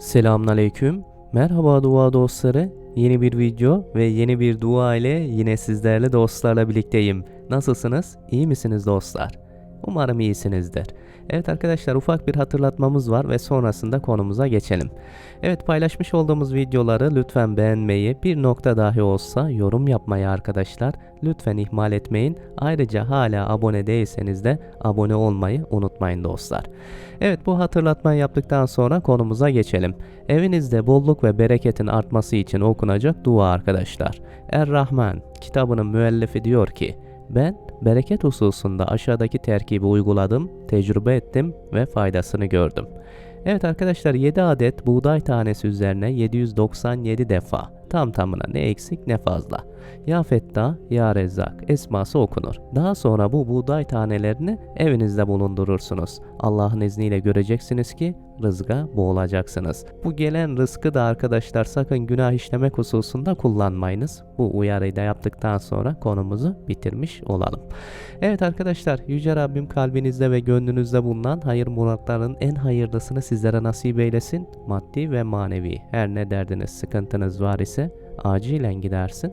Selamünaleyküm. Merhaba dua dostları. Yeni bir video ve yeni bir dua ile yine sizlerle dostlarla birlikteyim. Nasılsınız? İyi misiniz dostlar? Umarım iyisinizdir. Evet arkadaşlar ufak bir hatırlatmamız var ve sonrasında konumuza geçelim. Evet paylaşmış olduğumuz videoları lütfen beğenmeyi, bir nokta dahi olsa yorum yapmayı arkadaşlar lütfen ihmal etmeyin. Ayrıca hala abone değilseniz de abone olmayı unutmayın dostlar. Evet bu hatırlatmayı yaptıktan sonra konumuza geçelim. Evinizde bolluk ve bereketin artması için okunacak dua arkadaşlar. Er-Rahman kitabının müellifi diyor ki ben bereket hususunda aşağıdaki terkibi uyguladım, tecrübe ettim ve faydasını gördüm. Evet arkadaşlar 7 adet buğday tanesi üzerine 797 defa tam tamına ne eksik ne fazla. Ya Fettah ya Rezzak esması okunur. Daha sonra bu buğday tanelerini evinizde bulundurursunuz. Allah'ın izniyle göreceksiniz ki rızga boğulacaksınız. Bu gelen rızkı da arkadaşlar sakın günah işlemek hususunda kullanmayınız. Bu uyarıyı da yaptıktan sonra konumuzu bitirmiş olalım. Evet arkadaşlar Yüce Rabbim kalbinizde ve gönlünüzde bulunan hayır muratların en hayırlısını sizlere nasip eylesin. Maddi ve manevi her ne derdiniz sıkıntınız var ise acilen gidersin.